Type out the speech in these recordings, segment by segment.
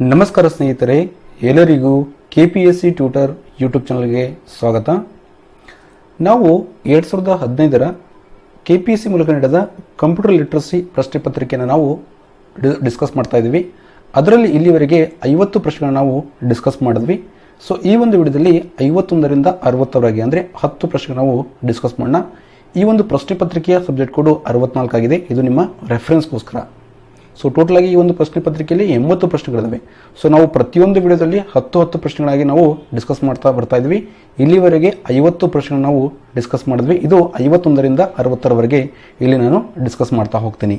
ನಮಸ್ಕಾರ ಸ್ನೇಹಿತರೆ, ಎಲ್ಲರಿಗೂ K P S C tutor YouTube ಚಾನಲ್ಗೆ ಸ್ವಾಗತ. ನಾವು ಎರಡು ಸಾವಿರದ ಹದಿನೈದರ ಕೆ ಪಿ ಎಸ್ ಸಿ ಮೂಲಕ ನಡೆದ ಕಂಪ್ಯೂಟರ್ ಲಿಟ್ರಸಿ ಪ್ರಶ್ನೆ ಪತ್ರಿಕೆಯನ್ನು ನಾವು ಡಿಸ್ಕಸ್ ಮಾಡ್ತಾ ಇದ್ದೀವಿ. ಅದರಲ್ಲಿ ಇಲ್ಲಿವರೆಗೆ ಐವತ್ತು ಪ್ರಶ್ನೆಗಳನ್ನು ನಾವು ಡಿಸ್ಕಸ್ ಮಾಡಿದ್ವಿ. ಸೊ ಈ ಒಂದು ವಿಡಿಯೋದಲ್ಲಿ ಐವತ್ತೊಂದರಿಂದ ಅರವತ್ತರವರೆಗೆ, ಅಂದರೆ ಹತ್ತು ಪ್ರಶ್ನೆ ನಾವು ಡಿಸ್ಕಸ್ ಮಾಡೋಣ. ಈ ಒಂದು ಪ್ರಶ್ನೆ ಪತ್ರಿಕೆಯ ಸಬ್ಜೆಕ್ಟ್ ಕೋಡು ಅರವತ್ನಾಲ್ಕಾಗಿದೆ. ಇದು ನಿಮ್ಮ ರೆಫರೆನ್ಸ್ಗೋಸ್ಕರ. ಸೊ ಟೋಟಲ್ ಆಗಿ ಈ ಒಂದು ಪ್ರಶ್ನೆ ಪತ್ರಿಕೆಯಲ್ಲಿ ಎಂಬತ್ತು ಪ್ರಶ್ನೆಗಳಿದಾವೆ. ಸೊ ನಾವು ಪ್ರತಿಯೊಂದು ವಿಡಿಯೋದಲ್ಲಿ ಹತ್ತು ಹತ್ತು ಪ್ರಶ್ನೆಗಳಾಗಿ ನಾವು ಡಿಸ್ಕಸ್ ಮಾಡ್ತಾ ಬರ್ತಾ ಇದ್ವಿ. ಇಲ್ಲಿವರೆಗೆ ಐವತ್ತು ಪ್ರಶ್ನೆಗಳು ನಾವು ಡಿಸ್ಕಸ್ ಮಾಡಿದ್ವಿ. ಇದು ಐವತ್ತೊಂದರಿಂದ ಅರವತ್ತರವರೆಗೆ ಇಲ್ಲಿ ನಾನು ಡಿಸ್ಕಸ್ ಮಾಡ್ತಾ ಹೋಗ್ತೀನಿ.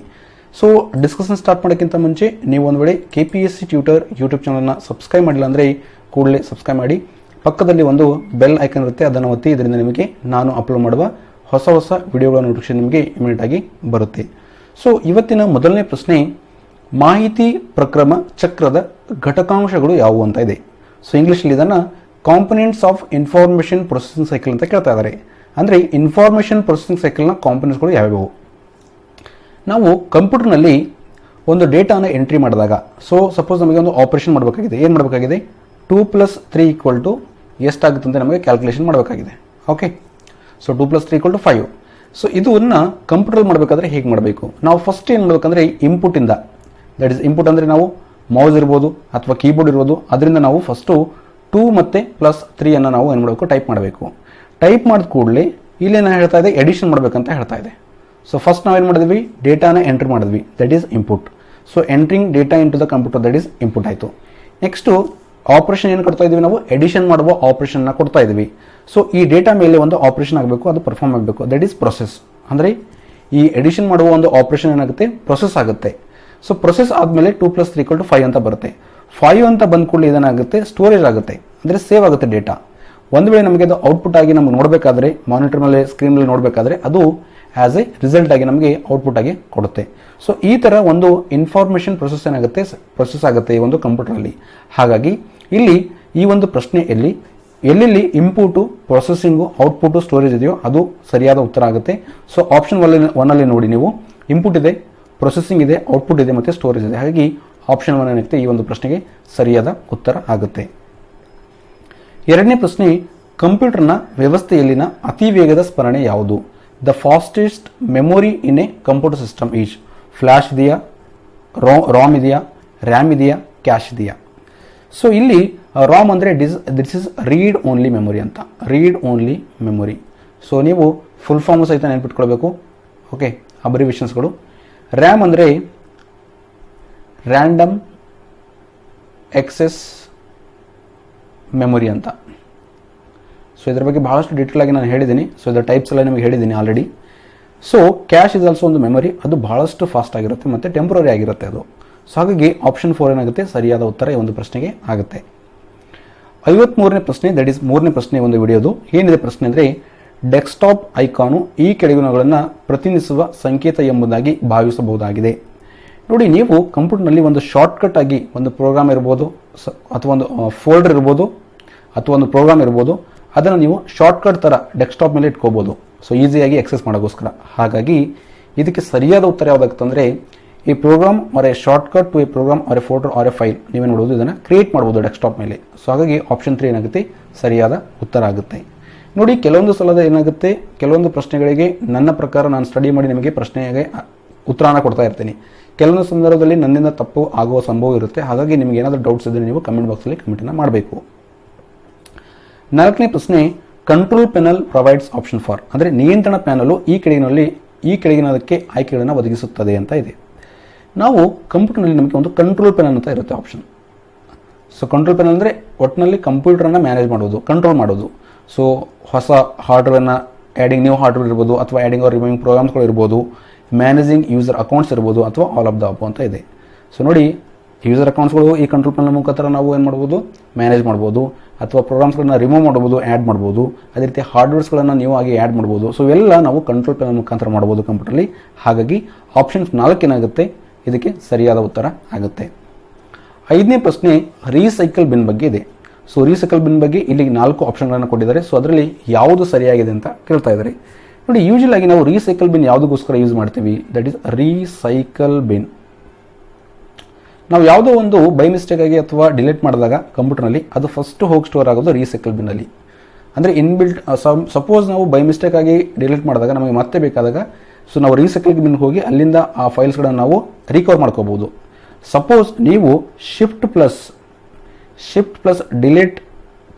ಸೊ ಡಿಸ್ಕಷನ್ ಸ್ಟಾರ್ಟ್ ಮಾಡೋಕ್ಕಿಂತ ಮುಂಚೆ ನೀವು ಒಂದು ವೇಳೆ K P S C tutor YouTube ಚಾನಲ್ನ ಸಬ್ಸ್ಕ್ರೈಬ್ ಮಾಡಿಲ್ಲ ಅಂದರೆ ಕೂಡಲೇ ಸಬ್ಸ್ಕ್ರೈಬ್ ಮಾಡಿ. ಪಕ್ಕದಲ್ಲಿ ಒಂದು ಬೆಲ್ ಐಕನ್ ಇರುತ್ತೆ, ಅದನ್ನು ಒತ್ತಿ ಇದರಿಂದ ನಿಮಗೆ ನಾನು ಅಪ್ಲೋಡ್ ಮಾಡುವ ಹೊಸ ಹೊಸ ವಿಡಿಯೋಗಳ ನೋಟಿಫಿಕೇಶನ್ ನಿಮಗೆ ಇಮಿಡಿಯೇಟ್ ಆಗಿ ಬರುತ್ತೆ. ಸೊ ಇವತ್ತಿನ ಮೊದಲನೇ ಪ್ರಶ್ನೆ, ಮಾಹಿತಿ ಪ್ರಕ್ರಮ ಚಕ್ರದ ಘಟಕಾಂಶಗಳು ಯಾವುವು ಅಂತ ಇದೆ. ಸೊ ಇಂಗ್ಲೀಷಲ್ಲಿ ಇದನ್ನು components of information processing cycle ಅಂತ ಕೇಳ್ತಾ ಇದ್ದಾರೆ ಅಂದರೆ ಇನ್ಫಾರ್ಮೇಷನ್ ಪ್ರೊಸೆಸಿಂಗ್ ಸೈಕಲ್ನ ಕಾಂಪೊನೆಂಟ್ಸ್ಗಳು ಯಾವ್ಯಾವು? ನಾವು ಕಂಪ್ಯೂಟರ್ನಲ್ಲಿ ಒಂದು ಡೇಟಾನ ಎಂಟ್ರಿ ಮಾಡಿದಾಗ ಸೊ ಸಪೋಸ್ ನಮಗೆ ಒಂದು ಆಪರೇಷನ್ ಮಾಡಬೇಕಾಗಿದೆ. ಏನು ಮಾಡಬೇಕಾಗಿದೆ? Two plus three equal to ಎಷ್ಟಾಗುತ್ತೆ ಅಂತ ನಮಗೆ ಕ್ಯಾಲ್ಕುಲೇಷನ್ ಮಾಡಬೇಕಾಗಿದೆ. Okay so two plus three equal to five so ಇದನ್ನು ಕಂಪ್ಯೂಟರ್ ಮಾಡಬೇಕಾದ್ರೆ ಹೇಗೆ ಮಾಡಬೇಕು? ನಾವು ಫಸ್ಟ್ ಏನು ಮಾಡಬೇಕಂದ್ರೆ ಇಂಪುಟಿಂದ ದಟ್ ಇಸ್ ಇನ್ಪುಟ್ ಅಂದರೆ ನಾವು ಮೌಸ್ ಇರ್ಬೋದು ಅಥವಾ ಕೀಬೋರ್ಡ್ ಇರ್ಬೋದು. ಅದರಿಂದ ನಾವು ಫಸ್ಟು ಟೂ ಮತ್ತು ಪ್ಲಸ್ ತ್ರೀಯನ್ನು ನಾವು ಏನು ಮಾಡಬೇಕು? ಟೈಪ್ ಮಾಡಬೇಕು. ಟೈಪ್ ಮಾಡಿದ ಕೂಡಲೇ ಇಲ್ಲೇನು ಹೇಳ್ತಾ ಇದೆ? ಎಡಿಷನ್ ಮಾಡಬೇಕಂತ ಹೇಳ್ತಾ ಇದೆ. ಸೊ ಫಸ್ಟ್ ನಾವೇನು ಮಾಡಿದ್ವಿ? ಡೇಟಾನ ಎಂಟ್ರಿ ಮಾಡಿದ್ವಿ. That is input so entering data into the computer that is input ಆಯಿತು. ನೆಕ್ಸ್ಟು ಆಪರೇಷನ್ ಏನು ಕೊಡ್ತಾ ಇದೀವಿ ನಾವು? ಎಡಿಷನ್ ಮಾಡುವ ಆಪ್ರೇಷನ್ನ ಕೊಡ್ತಾ ಇದ್ದೀವಿ ಸೊ ಈ ಡೇಟಾ ಮೇಲೆ ಒಂದು ಆಪರೇಷನ್ ಆಗಬೇಕು, ಅದು ಪರ್ಫಾರ್ಮ್ ಆಗಬೇಕು. ದಟ್ ಈಸ್ ಪ್ರೊಸೆಸ್ ಅಂದರೆ, ಈ ಎಡಿಷನ್ ಮಾಡುವ ಒಂದು ಆಪರೇಷನ್ ಏನಾಗುತ್ತೆ? ಪ್ರೊಸೆಸ್ ಆಗುತ್ತೆ. ಸೊ ಪ್ರೊಸೆಸ್ ಆದಮೇಲೆ two plus three to five ಅಂತ ಬರುತ್ತೆ. ಫೈವ್ ಅಂತ ಬಂದ ಕೂಡಲೇ ಇದೇನಾಗುತ್ತೆ ಸ್ಟೋರೇಜ್ ಆಗುತ್ತೆ. ಅಂದರೆ ಸೇವ್ ಆಗುತ್ತೆ ಡೇಟಾ ಒಂದು ವೇಳೆ ನಮಗೆ ಅದು ಔಟ್ಪುಟ್ ಆಗಿ ನಮ್ಗೆ ನೋಡಬೇಕಾದ್ರೆ ಮಾನಿಟರ್ ಮೇಲೆ ಸ್ಕ್ರೀನ್ ಮೇಲೆ ನೋಡಬೇಕಾದ್ರೆ, ಅದು ಆ್ಯಸ್ ಎ ರಿಸಲ್ಟ್ ಆಗಿ ನಮಗೆ ಔಟ್ಪುಟ್ ಆಗಿ ಕೊಡುತ್ತೆ. ಸೊ ಈ ಥರ ಒಂದು ಇನ್ಫಾರ್ಮೇಷನ್ ಪ್ರೊಸೆಸ್ ಏನಾಗುತ್ತೆ? ಪ್ರೊಸೆಸ್ ಆಗುತ್ತೆ ಈ ಒಂದು ಕಂಪ್ಯೂಟರಲ್ಲಿ ಹಾಗಾಗಿ, ಇಲ್ಲಿ ಈ ಒಂದು ಪ್ರಶ್ನೆಯಲ್ಲಿ ಎಲ್ಲೆಲ್ಲಿ ಇಂಪುಟು ಪ್ರೊಸೆಸಿಂಗು ಔಟ್ಪುಟು ಸ್ಟೋರೇಜ್ ಇದೆಯೋ ಅದು ಸರಿಯಾದ ಉತ್ತರ ಆಗುತ್ತೆ. ಸೊ ಆಪ್ಷನ್ ಒನ್ನಲ್ಲಿ ನೋಡಿ ನೀವು. ಇನ್ಪುಟ್ ಇದೆ ಪ್ರೊಸೆಸಿಂಗ್ ಇದೆ ಔಟ್ಪುಟ್ ಇದೆ ಮತ್ತು ಸ್ಟೋರೇಜ್ ಇದೆ. ಹಾಗಾಗಿ ಆಪ್ಷನ್ ಒನ್ ಏನಾಗುತ್ತೆ ಈ ಒಂದು ಪ್ರಶ್ನೆಗೆ ಸರಿಯಾದ ಉತ್ತರ ಆಗುತ್ತೆ. ಎರಡನೇ ಪ್ರಶ್ನೆ ಕಂಪ್ಯೂಟರ್ನ ವ್ಯವಸ್ಥೆಯಲ್ಲಿನ ಅತಿ ವೇಗದ ಸ್ಮರಣೆ ಯಾವುದು? The fastest memory in a computer system is flash ಇದೆಯಾ ರಾಮ್ ಇದೆಯಾ ರ್ಯಾಮ್ ಇದೆಯಾ ಕ್ಯಾಶ್ ಇದೆಯಾ? ಸೊ ಇಲ್ಲಿ ರಾಮ್ ಅಂದರೆ this this is read only memory ಅಂತ. ರೀಡ್ ಓನ್ಲಿ ಮೆಮೊರಿ ಸೊ ನೀವು ಫುಲ್ ಫಾರ್ಮ್ ಸಹಿತ ನೆನ್ಪಿಟ್ಕೊಳ್ಬೇಕು. ಓಕೆ ಅಬ್ರಿವಿಷನ್ಸ್ಗಳು ರ್ಯಾಮ್ ಅಂದರೆ ರ್ಯಾಂಡಮ್ ಎಕ್ಸೆಸ್ ಮೆಮೊರಿ ಅಂತ. ಸೊ ಇದ್ರ ಬಗ್ಗೆ ಬಹಳಷ್ಟು ಡೀಟೇಲ್ ಆಗಿ ನಾನು ಹೇಳಿದ್ದೀನಿ. ಸೊ ಇದರ ಟೈಪ್ಸ್ ಎಲ್ಲ ನಿಮಗೆ ಹೇಳಿದ್ದೀನಿ already so cache is also ಒಂದು ಮೆಮೊರಿ ಅದು ಬಹಳಷ್ಟು ಫಾಸ್ಟ್ ಆಗಿರುತ್ತೆ ಮತ್ತು ಟೆಂಪ್ರರಿ ಆಗಿರುತ್ತೆ ಅದು. ಸೊ ಹಾಗಾಗಿ ಆಪ್ಷನ್ ಫೋರ್ ಏನಾಗುತ್ತೆ? ಸರಿಯಾದ ಉತ್ತರ ಈ ಒಂದು ಪ್ರಶ್ನೆಗೆ ಆಗುತ್ತೆ. ಐವತ್ಮೂರನೇ ಪ್ರಶ್ನೆ ದಟ್ ಈಸ್ ಮೂರನೇ ಪ್ರಶ್ನೆ ಒಂದು ವಿಡಿಯೋದು. ಏನಿದೆ ಪ್ರಶ್ನೆ ಅಂದರೆ ಡೆಸ್ಕ್ಟಾಪ್ ಐಕಾನು ಈ ಕೆಳಗಿನಗಳನ್ನು ಪ್ರತಿನಿಧಿಸುವ ಸಂಕೇತ ಎಂಬುದಾಗಿ ಭಾವಿಸಬಹುದಾಗಿದೆ. ನೋಡಿ, ನೀವು ಕಂಪ್ಯೂಟರ್ನಲ್ಲಿ ಒಂದು ಶಾರ್ಟ್ಕಟ್ ಆಗಿ ಒಂದು ಪ್ರೋಗ್ರಾಮ್ ಇರ್ಬೋದು ಅಥವಾ ಒಂದು ಫೋಲ್ಡರ್ ಇರ್ಬೋದು, ಅಥವಾ ಒಂದು ಪ್ರೋಗ್ರಾಮ್ ಇರ್ಬೋದು, ಅದನ್ನು ನೀವು ಶಾರ್ಟ್ಕಟ್ ಥರ ಡೆಸ್ಕ್ಟಾಪ್ ಮೇಲೆ ಇಟ್ಕೋಬೋದು. ಸೊ ಈಸಿಯಾಗಿ ಎಕ್ಸೆಸ್ ಮಾಡೋಕ್ಕೋಸ್ಕರ. ಹಾಗಾಗಿ, ಇದಕ್ಕೆ ಸರಿಯಾದ ಉತ್ತರ ಯಾವುದಾಗುತ್ತಂದರೆ ಈ ಪ್ರೋಗ್ರಾಮ್ ಅವರ a shortcut to a program or a photo a file ನೀವೇ ನೋಡೋದು ಇದನ್ನು ಕ್ರಿಯೇಟ್ ಮಾಡ್ಬೋದು ಡೆಸ್ಕ್ಟಾಪ್ ಮೇಲೆ. ಸೊ ಹಾಗಾಗಿ ಆಪ್ಷನ್ ತ್ರೀ ಏನಾಗುತ್ತೆ? ಸರಿಯಾದ ಉತ್ತರ ಆಗುತ್ತೆ. ನೋಡಿ, ಕೆಲವೊಂದು ಸಲದ ಏನಾಗುತ್ತೆ? ಕೆಲವೊಂದು ಪ್ರಶ್ನೆಗಳಿಗೆ ನನ್ನ ಪ್ರಕಾರ ನಾನು ಸ್ಟಡಿ ಮಾಡಿ ನಿಮಗೆ ಪ್ರಶ್ನೆಗೆ ಉತ್ತರನ ಕೊಡ್ತಾ ಇರ್ತೀನಿ. ಕೆಲವೊಂದು ಸಂದರ್ಭದಲ್ಲಿ ನನ್ನಿಂದ ತಪ್ಪು ಆಗುವ ಸಂಭವ ಇರುತ್ತೆ. ಹಾಗಾಗಿ ನಿಮಗೆ ಏನಾದರೂ ಡೌಟ್ಸ್ ಇದ್ದರೆ ನೀವು ಕಮೆಂಟ್ ಬಾಕ್ಸಲ್ಲಿ ಕಮೆಂಟನ್ನು ಮಾಡಬೇಕು. ನಾಲ್ಕನೇ ಪ್ರಶ್ನೆ control panel provides option for ಅಂದರೆ ನಿಯಂತ್ರಣ ಪ್ಯಾನಲು ಈ ಕೆಳಗಿನಲ್ಲಿ ಈ ಕೆಳಗಿನದಕ್ಕೆ ಆಯ್ಕೆಗಳನ್ನು ಒದಗಿಸುತ್ತದೆ ಅಂತ ಇದೆ. ನಾವು ಕಂಪ್ಯೂಟರ್ನಲ್ಲಿ ನಮಗೆ ಒಂದು ಕಂಟ್ರೋಲ್ ಪ್ಯಾನಲ್ ಅಂತ ಇರುತ್ತೆ ಆಪ್ಷನ್ ಸೊ ಕಂಟ್ರೋಲ್ ಪ್ಯಾನಲ್ ಅಂದರೆ ಒಟ್ಟಿನಲ್ಲಿ ಕಂಪ್ಯೂಟರನ್ನು ಮ್ಯಾನೇಜ್ ಮಾಡೋದು ಕಂಟ್ರೋಲ್ ಮಾಡೋದು ಸೊ ಹೊಸ ಹಾರ್ಡ್ವೇರ್ನ ಆ್ಯಡಿಂಗ್ ನ್ಯೂ ಹಾರ್ಡ್ವೇರ್ ಇರ್ಬೋದು, ಅಥವಾ ಆ್ಯಡಿಂಗ್ ಆರ್ ರಿಮೂವಿಂಗ್ ಪ್ರೋಗ್ರಾಮ್ಸ್ಗಳು ಇರ್ಬೋದು ಮ್ಯಾನೇಜಿಂಗ್ ಯೂಸರ್ ಅಕೌಂಟ್ಸ್ ಇರ್ಬೋದು, ಅಥವಾ ಆಲ್ ಆಫ್ ದ ಅಪ್ ಅಂತ ಇದೆ. ಸೊ ನೋಡಿ ಯೂಸರ್ ಅಕೌಂಟ್ಸ್ಗಳು ಈ ಕಂಟ್ರೋಲ್ ಪ್ಯಾನಲ್ ಮುಖಾಂತರ ನಾವು ಏನು ಮಾಡ್ಬೋದು? ಮ್ಯಾನೇಜ್ ಮಾಡ್ಬೋದು, ಅಥವಾ ಪ್ರೋಗ್ರಾಮ್ಸ್ಗಳನ್ನ ರಿಮೂವ್ ಮಾಡ್ಬೋದು ಆ್ಯಡ್ ಮಾಡ್ಬೋದು. ಅದೇ ರೀತಿ ಹಾರ್ಡ್ವೇರ್ಸ್ಗಳನ್ನು ನೀವು ಆಗಿ ಆ್ಯಡ್ ಮಾಡ್ಬೋದು. ಸೊ ಎಲ್ಲ ನಾವು ಕಂಟ್ರೋಲ್ ಪ್ಯಾನಲ್ ಮುಖಾಂತರ ಮಾಡ್ಬೋದು ಕಂಪ್ಯೂಟರ್ಲಿ ಹಾಗಾಗಿ ಆಪ್ಷನ್ಸ್ ನಾಲ್ಕು ಏನಾಗುತ್ತೆ ಇದಕ್ಕೆ ಸರಿಯಾದ ಉತ್ತರ ಆಗುತ್ತೆ. ಐದನೇ ಪ್ರಶ್ನೆ ರೀಸೈಕಲ್ ಬಿನ್ ಬಗ್ಗೆ ಇದೆ. ಸೊ ರೀಸೈಕಲ್ ಬಿನ್ ಬಗ್ಗೆ ಇಲ್ಲಿ ನಾಲ್ಕು ಆಪ್ಷನ್ಗಳನ್ನು ಕೊಟ್ಟಿದ್ದಾರೆ. ಸೊ ಅದರಲ್ಲಿ ಯಾವುದು ಸರಿಯಾಗಿದೆ ಅಂತ ಕೇಳ್ತಾ ಇದ್ದಾರೆ. ನೋಡಿ ಯೂಶಲ್ ನಾವು ರೀಸೈಕಲ್ ಬಿನ್ ಯಾವುದಕ್ಕೋಸ್ಕರ ಯೂಸ್ ಮಾಡ್ತೀವಿ? ದಟ್ ಇಸ್ ರೀಸೈಕಲ್ ಬಿನ್ ನಾವು ಯಾವುದೋ ಒಂದು ಬೈ ಮಿಸ್ಟೇಕ್ ಆಗಿ ಅಥವಾ ಡಿಲೀಟ್ ಮಾಡಿದಾಗ ಕಂಪ್ಯೂಟರ್ನಲ್ಲಿ ಅದು ಫಸ್ಟ್ ಹೋಗಿ ಸ್ಟೋರ್ ಆಗೋದು ರೀಸೈಕಲ್ ಬಿನ್ನಲ್ಲಿ ಅಂದರೆ ಇನ್ಬಿಲ್ಟ್ ಸಪೋಸ್ ನಾವು ಬೈ ಮಿಸ್ಟೇಕ್ ಆಗಿ ಡಿಲೀಟ್ ಮಾಡಿದಾಗ ನಮಗೆ ಮತ್ತೆ ಬೇಕಾದಾಗ ಸೊ ನಾವು ರೀಸೈಕಲ್ ಬಿನ್ ಹೋಗಿ ಅಲ್ಲಿಂದ ಆ ಫೈಲ್ಸ್ಗಳನ್ನು ನಾವು ರಿಕವರ್ ಮಾಡ್ಕೋಬೋದು. ಸಪೋಸ್ ನೀವು shift plus shift plus delete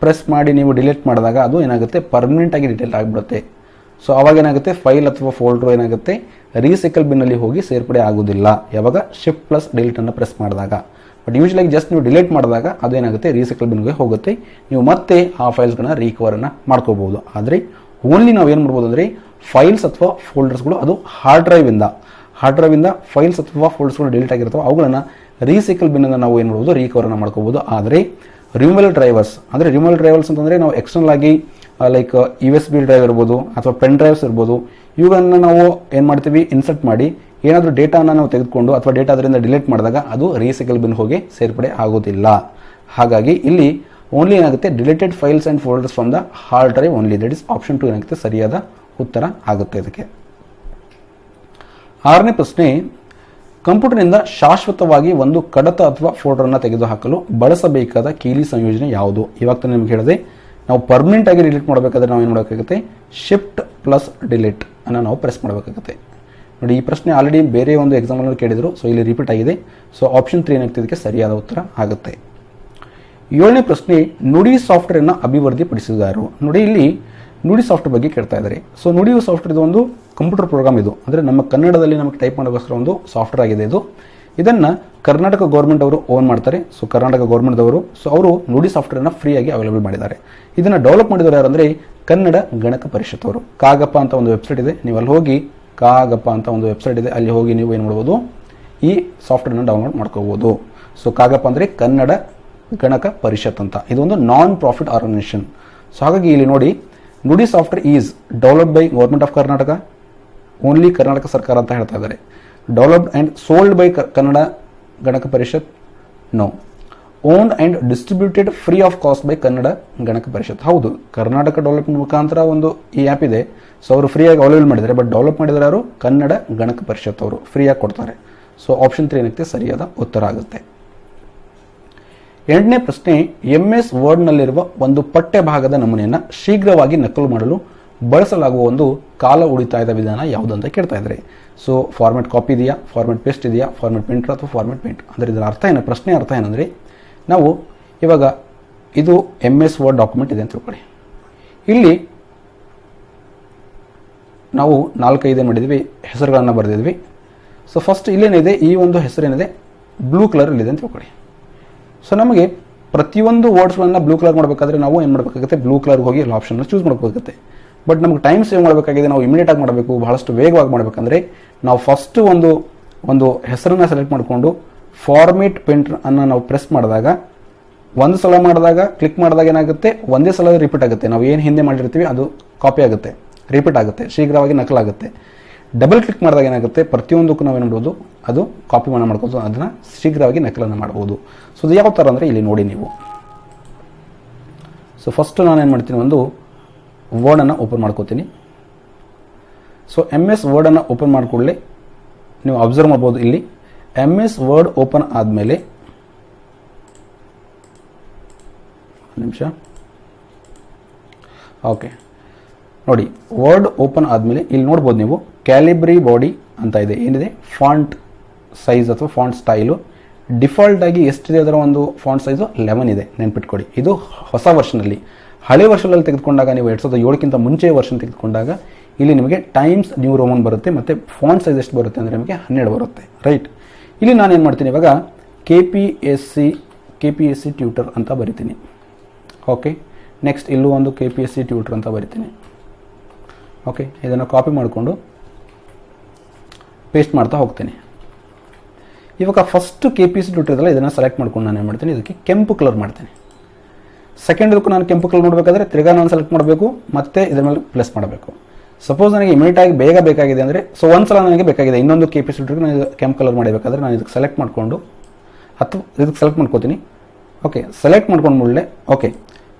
press ಮಾಡಿ ನೀವು ಡಿಲೀಟ್ ಮಾಡಿದಾಗ ಅದು ಏನಾಗುತ್ತೆ? ಪರ್ಮನೆಂಟ್ ಆಗಿ ಡಿಲೀಟ್ ಆಗಿಬಿಡುತ್ತೆ. ಸೊ ಅವಾಗ ಏನಾಗುತ್ತೆ? ಫೈಲ್ ಅಥವಾ ಫೋಲ್ಡ್ರು ಏನಾಗುತ್ತೆ? ರೀಸೈಕಲ್ ಬಿನ್ನಲ್ಲಿ ಹೋಗಿ ಸೇರ್ಪಡೆ ಆಗೋದಿಲ್ಲ. ಯಾವಾಗ? ಶಿಫ್ಟ್ ಪ್ಲಸ್ ಡಿಲೀಟನ್ನು ಪ್ರೆಸ್ ಮಾಡಿದಾಗ. ಬಟ್ ಯೂಶ್ವಲಾಗಿ ಜಸ್ಟ್ ನೀವು ಡಿಲೀಟ್ ಮಾಡಿದಾಗ ಅದು ಏನಾಗುತ್ತೆ? ರೀಸೈಕಲ್ ಬಿನ್ಗೆ ಹೋಗುತ್ತೆ. ನೀವು ಮತ್ತೆ ಆ ಫೈಲ್ಸ್ಗಳನ್ನ ರೀಕವರನ್ನು ಮಾಡ್ಕೋಬೋದು. ಆದರೆ ಓನ್ಲಿ ನಾವು ಏನು ಮಾಡ್ಬೋದು ಅಂದರೆ ಫೈಲ್ಸ್ ಅಥವಾ ಫೋಲ್ಡರ್ಸ್ಗಳು ಅದು ಹಾರ್ಡ್ ಡ್ರೈವಿಂದ ಹಾರ್ಡ್ ಡ್ರೈವಿಂದ ಫೈಲ್ಸ್ ಅಥವಾ ಫೋಲ್ಡರ್ಸ್ಗಳು ಡಿಲೀಟ್ ಆಗಿರ್ತವೆ. ಅವುಗಳನ್ನು ರೀಸೈಕಲ್ ಬಿನ್ನಿಂದ ನಾವು ಏನು ಮಾಡ್ಬೋದು? ರೀಕವರನ್ನು ಮಾಡ್ಕೋಬೋದು. ಆದರೆ ರಿಮೂವಲ್ ಡ್ರೈವರ್ಸ್ ಅಂದರೆ ರಿಮೂವಲ್ ಡ್ರೈವರ್ಸ್ ಅಂತಂದರೆ ನಾವು ಎಕ್ಸ್ಟರ್ನಲ್ ಆಗಿ like U S B drive ಇರ್ಬೋದು, ಅಥವಾ ಪೆನ್ ಡ್ರೈವ್ಸ್ ಇರ್ಬೋದು, ಇವುಗಳನ್ನು ನಾವು ಏನು ಮಾಡ್ತೀವಿ? ಇನ್ಸರ್ಟ್ ಮಾಡಿ, ಏನಾದರೂ ಡೇಟಾನ ನಾವು ತೆಗೆದುಕೊಂಡು ಅಥವಾ ಡೇಟಾ ಅದರಿಂದ ಡಿಲೀಟ್ ಮಾಡಿದಾಗ ಅದು ರೀಸೈಕಲ್ ಬಿನ್ ಹೋಗಿ ಸೇರ್ಪಡೆ ಆಗೋದಿಲ್ಲ. ಹಾಗಾಗಿ ಇಲ್ಲಿ ಓನ್ಲಿ ಏನಾಗುತ್ತೆ? Deleted files and folders from the hard drive only that is option two ಏನಾಗುತ್ತೆ? ಸರಿಯಾದ ಉತ್ತರ ಆಗುತ್ತೆ ಇದಕ್ಕೆ. ಆರನೇ ಪ್ರಶ್ನೆ, ಕಂಪ್ಯೂಟರ್ನಿಂದ ಶಾಶ್ವತವಾಗಿ ಒಂದು ಕಡತ ಅಥವಾ ಫೋಲ್ಡರ್ನ ತೆಗೆದುಹಾಕಲು ಬಳಸಬೇಕಾದ ಕೀಲಿ ಸಂಯೋಜನೆ ಯಾವುದು? ಇವಾಗ ನಿಮ್ಗೆ ಹೇಳಿದೆ, ನಾವು ಪರ್ಮನೆಂಟ್ ಆಗಿ ಡಿಲೀಟ್ ಮಾಡಬೇಕಾದ್ರೆ ನಾವು ಏನು ಮಾಡಬೇಕಾಗುತ್ತೆ? ಶಿಫ್ಟ್ ಪ್ಲಸ್ ಡಿಲೀಟ್ ಅನ್ನು ನಾವು ಪ್ರೆಸ್ ಮಾಡಬೇಕಾಗುತ್ತೆ. ನೋಡಿ, ಈ ಪ್ರಶ್ನೆ ಆಲ್ರೆಡಿ ಬೇರೆ ಒಂದು ಎಕ್ಸಾಂಪಲ್ ಕೇಳಿದರು ಸೊ ಇಲ್ಲಿ ರಿಪೀಟ್ ಆಗಿದೆ. ಸೊ ಆಪ್ಷನ್ ತ್ರೀ ಏನಾಗ್ತದೆ ಇದಕ್ಕೆ ಸರಿಯಾದ ಉತ್ತರ ಆಗುತ್ತೆ. ಏಳನೇ ಪ್ರಶ್ನೆ, ನುಡಿ ಸಾಫ್ಟ್ವೇರ್ನ ಅಭಿವೃದ್ಧಿಪಡಿಸಿದರು ನೋಡಿ, ಇಲ್ಲಿ ನುಡಿ ಸಾಫ್ಟ್ವೇರ್ ಬಗ್ಗೆ ಕೇಳ್ತಾ ಇದ್ದಾರೆ. ಸೊ ನುಡಿ ಸಾಫ್ಟ್ವೇರ್ ಇದು ಒಂದು ಕಂಪ್ಯೂಟರ್ ಪ್ರೋಗ್ರಾಮ್ ಇದು. ಅಂದರೆ ನಮ್ಮ ಕನ್ನಡದಲ್ಲಿ ನಮಗೆ ಟೈಪ್ ಮಾಡೋಕ್ಕೋಸ್ಕರ ಒಂದು ಸಾಫ್ಟ್ವೇರ್ ಆಗಿದೆ ಇದು. ಇದನ್ನು ಕರ್ನಾಟಕ ಗೌರ್ಮೆಂಟ್ ಅವರು ಓನ್ ಮಾಡ್ತಾರೆ. ಸೊ ಕರ್ನಾಟಕ ಗೌರ್ಮೆಂಟ್ದವರು ಸೊ ಅವರು ನುಡಿ ಸಾಫ್ಟ್ವೇರ್ನ ಫ್ರೀಯಾಗಿ ಅವೈಲೇಬಲ್ ಮಾಡಿದ್ದಾರೆ. ಇದನ್ನು ಡೆವಲಪ್ ಮಾಡಿದವರು ಯಾರಂದರೆ ಕನ್ನಡ ಗಣಕ ಪರಿಷತ್ ಅವರು. ಕಾಗಪ್ಪ ಅಂತ ಒಂದು ವೆಬ್ಸೈಟ್ ಇದೆ. ನೀವು ಅಲ್ಲಿ ಹೋಗಿ ಕಾಗಪ್ಪ ಅಂತ ಒಂದು ವೆಬ್ಸೈಟ್ ಇದೆ. ಅಲ್ಲಿ ಹೋಗಿ ನೀವು ಏನು ಮಾಡ್ಬೋದು? ಈ ಸಾಫ್ಟ್ವೇರ್ನ ಡೌನ್ಲೋಡ್ ಮಾಡ್ಕೋಬೋದು. ಸೊ ಕಾಗಪ್ಪ ಅಂದರೆ ಕನ್ನಡ ಗಣಕ ಪರಿಷತ್ ಅಂತ. ಇದೊಂದು ನಾನ್ ಪ್ರಾಫಿಟ್ ಆರ್ಗನೈಸೇಷನ್ ಸೊ ಹಾಗಾಗಿ ಇಲ್ಲಿ ನೋಡಿ Nudi software is developed by government of Karnataka only Karnataka ಸರ್ಕಾರ ಅಂತ ಹೇಳ್ತಾ ಇದ್ದಾರೆ. Developed and sold by Kannada Ganaka Parishat no own and distributed free of cost by Kannada Ganaka Parishat ಹೌದು. Karnataka development ಮುಖಾಂತರ ಒಂದು ಈ ಆ್ಯಪ್ ಇದೆ. ಸೊ ಅವರು ಫ್ರೀಯಾಗಿ ಅವೈಲೇಬಲ್ ಮಾಡಿದ್ದಾರೆ. ಬಟ್ ಡೆವಲಪ್ ಮಾಡಿದ್ರೆ ಅವರು ಕನ್ನಡ ಗಣಕ ಪರಿಷತ್ ಅವರು. ಫ್ರೀಯಾಗಿ ಕೊಡ್ತಾರೆ. ಸೊ ಆಪ್ಷನ್ ತ್ರೀ ಏನಕ್ಕೆ ಸರಿಯಾದ ಉತ್ತರ ಆಗುತ್ತೆ. ಎಂಟನೇ ಪ್ರಶ್ನೆ, ಎಂ ಎಸ್ ವರ್ಡ್ನಲ್ಲಿರುವ ಒಂದು ಪಠ್ಯ ಭಾಗದ ನಮೂನೆಯನ್ನು ಶೀಘ್ರವಾಗಿ ನಕಲು ಮಾಡಲು ಬಳಸಲಾಗುವ ಒಂದು ಕಾಲ ಉಳಿತಾಯದ ವಿಧಾನ ಯಾವುದು ಅಂತ ಕೇಳ್ತಾ ಇದ್ದಾರೆ. ಸೊ ಫಾರ್ಮೆಟ್ ಕಾಪಿ ಇದೆಯಾ? ಫಾರ್ಮೆಟ್ ಪೇಸ್ಟ್ ಇದೆಯಾ? ಫಾರ್ಮೆಟ್ ಪ್ರಿಂಟರ್ ಅಥವಾ ಫಾರ್ಮೆಟ್ ಪೇಂಟ್ ಅಂದರೆ ಇದರ ಅರ್ಥ ಏನು? ಪ್ರಶ್ನೆ ಅರ್ಥ ಏನಂದರೆ, ನಾವು ಇವಾಗ ಇದು ಎಂ ಎಸ್ ವರ್ಡ್ ಡಾಕ್ಯುಮೆಂಟ್ ಇದೆ ಅಂತ ತಿಳ್ಕೊಳ್ಳಿ. ಇಲ್ಲಿ ನಾವು ನಾಲ್ಕೈದು ಮಾಡಿದ್ವಿ? ಹೆಸರುಗಳನ್ನು ಬರೆದಿದ್ವಿ. So first ಇಲ್ಲೇನಿದೆ? ಈ ಒಂದು ಹೆಸರೇನಿದೆ ಬ್ಲೂ ಕಲರಲ್ಲಿದೆ ಅಂತ ತಿಳ್ಕೊಳ್ಳಿ. ಸೊ ನಮಗೆ ಪ್ರತಿಯೊಂದು ವರ್ಡ್ಸ್ಗಳನ್ನು ಬ್ಲೂ ಕಲರ್ ಮಾಡಬೇಕಾದ್ರೆ ನಾವು ಏನು ಮಾಡಬೇಕಾಗುತ್ತೆ? ಬ್ಲೂ ಕಲರ್ ಹೋಗಿ ಎಲ್ಲ ಆಪ್ಷನ್ನ ಚೂಸ್ ಮಾಡಬೇಕಾಗುತ್ತೆ. ಬಟ್ ನಮಗೆ ಟೈಮ್ ಸೇವ್ ಮಾಡಬೇಕಾಗಿದೆ, ನಾವು ಇಮಿಡಿಯೇಟ್ ಆಗಿ ಮಾಡಬೇಕು, ಬಹಳಷ್ಟು ವೇಗವಾಗಿ ಮಾಡಬೇಕಂದ್ರೆ ನಾವು ಫಸ್ಟ್ ಒಂದು ಒಂದು ಹೆಸರನ್ನು ಸೆಲೆಕ್ಟ್ ಮಾಡಿಕೊಂಡು ಫಾರ್ಮೇಟ್ ಪೇಂಟ್ ಅನ್ನು ನಾವು ಪ್ರೆಸ್ ಮಾಡಿದಾಗ, ಒಂದು ಸಲ ಮಾಡಿದಾಗ ಕ್ಲಿಕ್ ಮಾಡಿದಾಗ ಏನಾಗುತ್ತೆ? ಒಂದೇ ಸಲ ರಿಪೀಟ್ ಆಗುತ್ತೆ. ನಾವು ಏನು ಹಿಂದೆ ಮಾಡಿರ್ತೀವಿ, ಅದು ಕಾಪಿ ಆಗುತ್ತೆ. ರಿಪೀಟ್ ಆಗುತ್ತೆ. ಶೀಘ್ರವಾಗಿ ನಕಲಾಗುತ್ತೆ. ಡಬಲ್ ಕ್ಲಿಕ್ ಮಾಡಿದಾಗ ಏನಾಗುತ್ತೆ? ಪ್ರತಿಯೊಂದಕ್ಕೂ ನಾವು ಏನು ಮಾಡ್ಬೋದು? ಅದು ಕಾಪಿ ಮಾಡಿ ಮಾಡ್ಕೋದು ಅದನ್ನು ಶೀಘ್ರವಾಗಿ ನಕಲನ್ನು ಮಾಡ್ಬೋದು. ಸೊ ಅದು ಯಾವ ಥರ ಅಂದರೆ ಇಲ್ಲಿ ನೋಡಿ ನೀವು. ಸೊ ಫಸ್ಟ್ ನಾನು ಏನು ಮಾಡ್ತೀನಿ? ಒಂದು ವರ್ಡನ್ನು ಓಪನ್ ಮಾಡ್ಕೋತೀನಿ. ಸೊ ಎಂ ಎಸ್ ವರ್ಡನ್ನು ಓಪನ್ ಮಾಡಿಕೊಳ್ಳಿ. ನೀವು ಅಬ್ಸರ್ವ್ ಮಾಡ್ಬೋದು ಇಲ್ಲಿ. ಎಂ ಎಸ್ ವರ್ಡ್ ಓಪನ್ ಆದಮೇಲೆ ನಿಮಿಷ. ಓಕೆ ನೋಡಿ ವರ್ಡ್ ಓಪನ್ ಆದಮೇಲೆ ಇಲ್ಲಿ ನೋಡ್ಬೋದು ನೀವು ಕ್ಯಾಲಿಬ್ರಿ ಬಾಡಿ ಅಂತ ಇದೆ. ಏನಿದೆ? ಫಾಂಟ್ ಸೈಜ್ ಅಥವಾ ಫಾಂಟ್ ಸ್ಟೈಲು ಡಿಫಾಲ್ಟ್ ಆಗಿ ಎಷ್ಟಿದೆ ಅದರ ಒಂದು ಫಾಂಟ್ ಸೈಜು ಲೆವೆನ್ ಇದೆ. ನೆನ್ಪಿಟ್ಕೊಡಿ ಇದು ಹೊಸ ವರ್ಷನಲ್ಲಿ ಹಳೆ ವರ್ಷದಲ್ಲಿ ತೆಗೆದುಕೊಂಡಾಗ ನೀವು ಎರಡು ಸಾವಿರದ ಏಳಕ್ಕಿಂತ ಮುಂಚೆ ವರ್ಷನ್ ತೆಗೆದುಕೊಂಡಾಗ ಇಲ್ಲಿ ನಿಮಗೆ ಟೈಮ್ಸ್ ನ್ಯೂ ರೋಮನ್ ಬರುತ್ತೆ ಮತ್ತು ಫಾಂಟ್ ಸೈಜ್ ಎಷ್ಟು ಬರುತ್ತೆ ಅಂದರೆ ನಿಮಗೆ ಹನ್ನೆರಡು ಬರುತ್ತೆ. ರೈಟ್ ಇಲ್ಲಿ ನಾನು ಏನು ಮಾಡ್ತೀನಿ ಇವಾಗ? K P S C K P S C tutor ಅಂತ ಬರಿತೀನಿ. ಓಕೆ ನೆಕ್ಸ್ಟ್ ಇಲ್ಲೂ ಒಂದು K P S C tutor ಅಂತ ಬರಿತೀನಿ. ಓಕೆ, ಇದನ್ನು ಕಾಪಿ ಮಾಡಿಕೊಂಡು ಪೇಸ್ಟ್ ಮಾಡ್ತಾ ಹೋಗ್ತೀನಿ. ಇವಾಗ first K P C tutor ಇದೆಲ್ಲ ಇದನ್ನು ಸೆಲೆಕ್ಟ್ ಮಾಡ್ಕೊಂಡು ನಾನು ಏನು ಮಾಡ್ತೀನಿ, ಇದಕ್ಕೆ ಕೆಂಪು ಕಲರ್ ಮಾಡ್ತೀನಿ. ಸೆಕೆಂಡ್ ಇದಕ್ಕೂ ನಾನು ಕೆಂಪು ಕಲರ್ ಮಾಡಬೇಕಾದ್ರೆ ತಿರ್ಗಾ ನಾನು ಸೆಲೆಕ್ಟ್ ಮಾಡಬೇಕು, ಮತ್ತೆ ಇದರ ಮೇಲೆ ಪ್ಲಸ್ ಮಾಡಬೇಕು. ಸಪೋಸ್ ನನಗೆ ಇಮಿಡಿಯೇಟ್ ಆಗಿ ಬೇಗ ಬೇಕಾಗಿದೆ ಅಂದರೆ ಸೊ ಒಂದು ಸಲ ನನಗೆ ಬೇಕಾಗಿದೆ, ಇನ್ನೊಂದು ಕೆ ಪಿ ಸಿ ನಾನು ಕೆಂಪು ಕಲರ್ ಮಾಡಬೇಕಾದ್ರೆ ನಾನು ಇದಕ್ಕೆ ಸೆಲೆಕ್ಟ್ ಮಾಡಿಕೊಂಡು, ಹತ್ತು ಇದಕ್ಕೆ ಸೆಲೆಕ್ಟ್ ಮಾಡ್ಕೋತೀನಿ. ಓಕೆ ಸೆಲೆಕ್ಟ್ ಮಾಡ್ಕೊಂಡು ಮುಳ್ಳೆ ಓಕೆ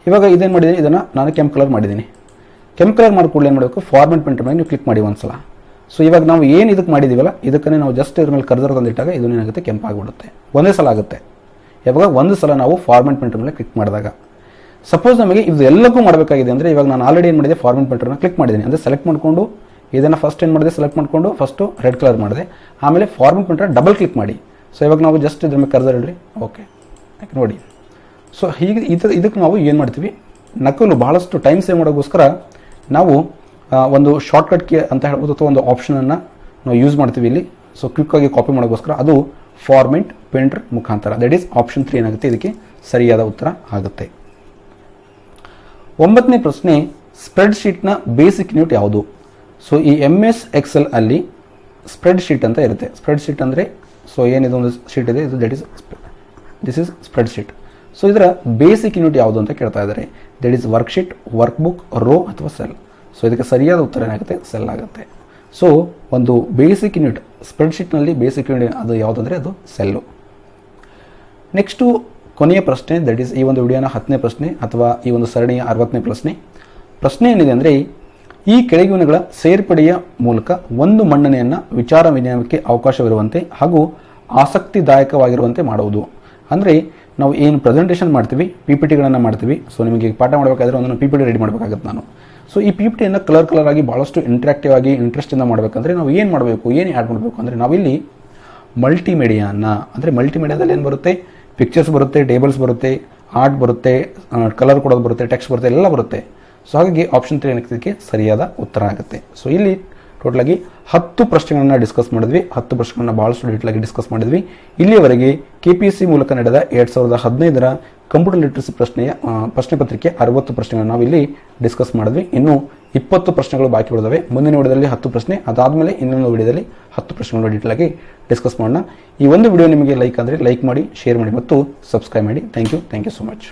ಇವಾಗ ಇದೇನು ಮಾಡಿದ್ದೀನಿ, ಇದನ್ನು ನಾನು ಕೆಂಪು ಕಲರ್ ಮಾಡಿದ್ದೀನಿ. ಕೆಂಪು ಕಲರ್ ಮಾಡ್ಕೊಳ್ಳಿ ಏನು ಮಾಡಬೇಕು ಫಾರ್ಮೆಟ್ ಪ್ರಿಂಟ್ ಮೇಲೆ ನೀವು ಕ್ಲಿಕ್ ಮಾಡಿ ಒಂದು ಸಲ ಸೊ ಇವಾಗ ನಾವು ಏನು ಇದಕ್ಕೆ ಮಾಡಿದ್ದೀವಲ್ಲ ಇದಕ್ಕೇ ನಾವು ಜಸ್ಟ್ ಇದ್ರ ಮೇಲೆ ಕರ್ಸರ್ ತಂದಿಟ್ಟಾಗ ಇದು ಏನಾಗುತ್ತೆ ಕೆಂಪಾಗಿಬಿಡುತ್ತೆ ಒಂದೇ ಸಲ ಆಗುತ್ತೆ. ಯಾವಾಗ? ಒಂದು ಸಲ ನಾವು ಫಾರ್ಮೆಟ್ ಪ್ರಿಂಟರ್ ಮೇಲೆ ಕ್ಲಿಕ್ ಮಾಡಿದಾಗ. ಸಪೋಸ್ ನಮಗೆ ಇದು ಎಲ್ಲಕ್ಕೂ ಮಾಡಬೇಕಾಗಿದೆ ಅಂದರೆ ಇವಾಗ ನಾನು ಆಲ್ರೆಡಿ ಏನು ಮಾಡಿದೆ ಫಾರ್ಮೆಟ್ ಪ್ರಿಂಟರ್ನ ಕ್ಲಿಕ್ ಮಾಡಿದ್ದೀನಿ. ಅಂದರೆ ಸೆಲೆಕ್ಟ್ ಮಾಡಿಕೊಂಡು, ಇದನ್ನು ಫಸ್ಟ್ ಏನು ಮಾಡಿದೆ ಸೆಲೆಕ್ಟ್ ಮಾಡಿಕೊಂಡು ಫಸ್ಟು ರೆಡ್ ಕಲರ್ ಮಾಡಿದೆ. ಆಮೇಲೆ ಫಾರ್ಮೆಟ್ ಪ್ರಿಂಟರ್ ಡಬಲ್ ಕ್ಲಿಕ್ ಮಾಡಿ. ಸೊ ಇವಾಗ ನಾವು ಜಸ್ಟ್ ಇದ್ರ ಮೇಲೆ ಕರ್ಸರ್ ಇಡ್ರಿ. ಓಕೆ ನೋಡಿ. ಸೊ ಹೀಗೆ ಇದು ಇದಕ್ಕೆ ನಾವು ಏನು ಮಾಡ್ತೀವಿ? ನಕಲು ಬಹಳಷ್ಟು ಟೈಮ್ ಸೇವ್ ಮಾಡೋಕ್ಕೋಸ್ಕರ ನಾವು ಒಂದು ಶಾರ್ಟ್ಕಟ್ ಕೀ ಅಂತ ಹೇಳ್ಬೋದು ಅಥವಾ ಒಂದು ಆಪ್ಷನನ್ನು ನಾವು ಯೂಸ್ ಮಾಡ್ತೀವಿ ಇಲ್ಲಿ. ಸೊ ಕ್ವಿಕ್ಕಾಗಿ ಕಾಪಿ ಮಾಡೋಕ್ಕೋಸ್ಕರ ಅದು ಫಾರ್ಮೆಂಟ್ ಪೇಂಟರ್ ಮುಖಾಂತರ. ದಟ್ ಈಸ್ ಆಪ್ಷನ್ ತ್ರೀ ಏನಾಗುತ್ತೆ? ಇದಕ್ಕೆ ಸರಿಯಾದ ಉತ್ತರ ಆಗುತ್ತೆ. ಒಂಬತ್ತನೇ ಪ್ರಶ್ನೆ ಸ್ಪ್ರೆಡ್ ಶೀಟ್ನ ಬೇಸಿಕ್ ಯೂನಿಟ್ ಯಾವುದು? ಸೊ ಈ ಎಂ ಎಸ್ ಎಕ್ಸೆಲ್ ಅಲ್ಲಿ ಸ್ಪ್ರೆಡ್ ಶೀಟ್ ಅಂತ ಇರುತ್ತೆ. ಸ್ಪ್ರೆಡ್ ಶೀಟ್ ಅಂದರೆ ಸೊ ಏನಿದೊಂದು ಶೀಟ್ ಇದೆ? ಇದು that is this is spreadsheet so ಇದರ ಬೇಸಿಕ್ ಯೂನಿಟ್ ಯಾವುದು ಅಂತ ಕೇಳ್ತಾ ಇದ್ದಾರೆ. That is worksheet workbook workbook row ಅಥವಾ ಸೆಲ್ ಸೊ ಇದಕ್ಕೆ ಸರಿಯಾದ ಉತ್ತರ ಏನಾಗುತ್ತೆ? ಸೆಲ್ ಆಗುತ್ತೆ. ಸೊ ಒಂದು ಬೇಸಿಕ್ ಯೂನಿಟ್ ಸ್ಪ್ರೆಡ್ಶೀಟ್ನಲ್ಲಿ ಬೇಸಿಕ್ ಯೂನಿಟ್ ಅದು ಯಾವುದಂದರೆ ಅದು ಸೆಲ್ಲು ನೆಕ್ಸ್ಟು ಕೊನೆಯ ಪ್ರಶ್ನೆ ದಟ್ ಈಸ್ ಈ ಒಂದು ವಿಡಿಯೋನ ಹತ್ತನೇ ಪ್ರಶ್ನೆ ಅಥವಾ ಈ ಒಂದು ಸರಣಿಯ ಅರವತ್ತನೇ ಪ್ರಶ್ನೆ. ಪ್ರಶ್ನೆ ಏನಿದೆ ಅಂದರೆ, ಈ ಕೆಳಗಿನಗಳ ಸೇರ್ಪಡೆಯ ಮೂಲಕ ಒಂದು ಮನ್ನಣೆಯನ್ನು ವಿಚಾರ ವಿನಿಮಯಕ್ಕೆ ಅವಕಾಶವಿರುವಂತೆ ಹಾಗೂ ಆಸಕ್ತಿದಾಯಕವಾಗಿರುವಂತೆ ಮಾಡುವುದು. ಅಂದರೆ ನಾವು ಏನು ಪ್ರೆಸೆಂಟೇಷನ್ ಮಾಡ್ತೀವಿ ಪಿ ಪಿ ಟಿಗಳನ್ನು ಮಾಡ್ತೀವಿ. ಸೊ ನಿಮಗೆ ಪಾಠ ಮಾಡಬೇಕಾದ್ರೆ ಒಂದನ್ನು ಪಿ ಪಿ ಟಿ ರೆಡಿ ಮಾಡಬೇಕಾಗುತ್ತೆ ನಾನು. ಸೊ ಈ ಪಿ ಪಿ ಟಿಯನ್ನು ಕಲರ್ ಕಲರ್ ಆಗಿ ಭಾಳಷ್ಟು ಇಂಟ್ರಾಕ್ಟಿವ್ ಆಗಿ ಇಂಟ್ರೆಸ್ಟಿಂದ ಮಾಡಬೇಕಂದ್ರೆ ನಾವು ಏನು ಮಾಡಬೇಕು, ಏನು ಆ್ಯಡ್ ಮಾಡಬೇಕು ಅಂದರೆ ನಾವಿಲ್ಲಿ ಮಲ್ಟಿಮೀಡಿಯಾನ ಅಂದರೆ ಮಲ್ಟಿಮೀಡಿಯಾದಲ್ಲಿ ಏನು ಬರುತ್ತೆ? ಪಿಕ್ಚರ್ಸ್ ಬರುತ್ತೆ ಟೇಬಲ್ಸ್ ಬರುತ್ತೆ ಆರ್ಟ್ ಬರುತ್ತೆ ಕಲರ್ ಕೊಡೋದು ಬರುತ್ತೆ ಟೆಕ್ಸ್ಟ್ ಬರುತ್ತೆ, ಎಲ್ಲ ಬರುತ್ತೆ. ಸೊ ಹಾಗಾಗಿ ಆಪ್ಷನ್ ತ್ರೀ ಏನಕ್ಕೆ ಸರಿಯಾದ ಉತ್ತರ ಆಗುತ್ತೆ. ಸೊ ಇಲ್ಲಿ ಟೋಟಲಾಗಿ ಹತ್ತು ಪ್ರಶ್ನೆಗಳನ್ನು ಡಿಸ್ಕಸ್ ಮಾಡಿದ್ವಿ. ಹತ್ತು ಪ್ರಶ್ನೆಗಳನ್ನ ಭಾಳಷ್ಟು ಡೀಟೇಲಾಗಿ ಡಿಸ್ಕಸ್ ಮಾಡಿದ್ವಿ. ಇಲ್ಲಿಯವರೆಗೆ ಕೆ ಪಿ ಸಿ ಮೂಲಕ ನಡೆದ ಎರಡು ಸಾವಿರದ ಹದಿನೈದರ ಕಂಪ್ಯೂಟರ್ ಲಿಟ್ರಸಿ ಪ್ರಶ್ನೆಯ ಪ್ರಶ್ನೆ ಪತ್ರಿಕೆ ಅರವತ್ತು ಪ್ರಶ್ನೆಗಳನ್ನು ನಾವು ಇಲ್ಲಿ ಡಿಸ್ಕಸ್ ಮಾಡಿದ್ವಿ. ಇನ್ನು ಇಪ್ಪತ್ತು ಪ್ರಶ್ನೆಗಳು ಬಾಕಿ ಉಳಿದವೆ. ಮುಂದಿನ ವಿಡಿಯೋದಲ್ಲಿ ಹತ್ತು ಪ್ರಶ್ನೆ, ಅದಾದಮೇಲೆ ಇನ್ನೊಂದು ವಿಡಿಯೋದಲ್ಲಿ ಹತ್ತು ಪ್ರಶ್ನೆಗಳು ಡೀಟೇಲಾಗಿ ಡಿಸ್ಕಸ್ ಮಾಡೋಣ. ಈ ಒಂದು ವಿಡಿಯೋ ನಿಮಗೆ ಲೈಕ್ ಆದರೆ ಲೈಕ್ ಮಾಡಿ, ಶೇರ್ ಮಾಡಿ ಮತ್ತು ಸಬ್ಸ್ಕ್ರೈಬ್ ಮಾಡಿ. Thank you. Thank you so much.